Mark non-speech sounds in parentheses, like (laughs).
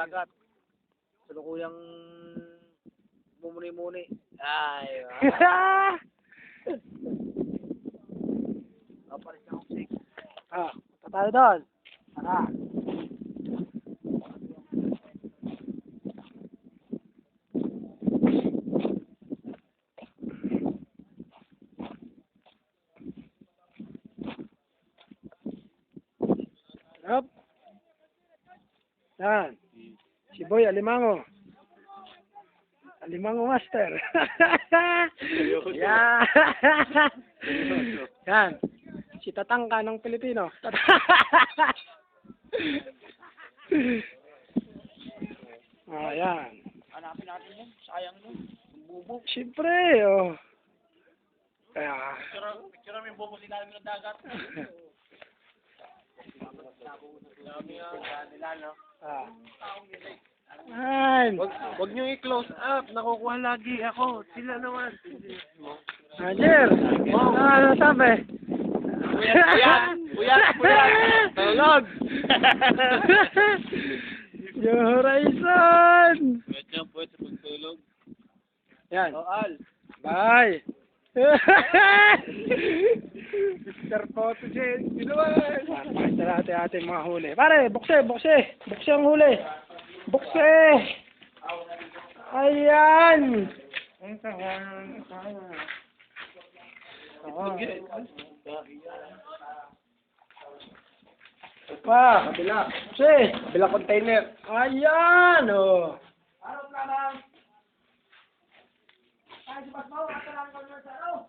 dagat. Tulukuyang mumuni-muni. Ay, (laughs) Kapalit na ako ah, punta tayo doon. Tara. Yup. Yan. Si Boy Alimango. Alimango Master. (laughs) Yan. Yan. Si Tatangka ng Pilipino. (laughs) ah, yan. Hanapin natin yan. Sayang yun. Bubo. Siyempre, oh. Kaya, Picture, picture namin bubo si namin ng dagat. (laughs) ah. Ay, Wag, wag niyo i-close up. Nakukuha lagi ako. Sila naman. Roger. Ah, ano sabi? Puyat, puyat. Puyat, puyat. Tulog. (laughs) Yung horizon. Puyat niya, puyat sa pagtulog. Yan. Oh, Al. Bye. (laughs) Mr. Photogenic. Sino ba? Pakita natin ating mga huli. Pare, bukse, bukse. Bukse ang huli. Bukse. Ayan. Pa, kabila. Bukse. Bila container. Ayan, oh. Oh. Ada, teka mo daw.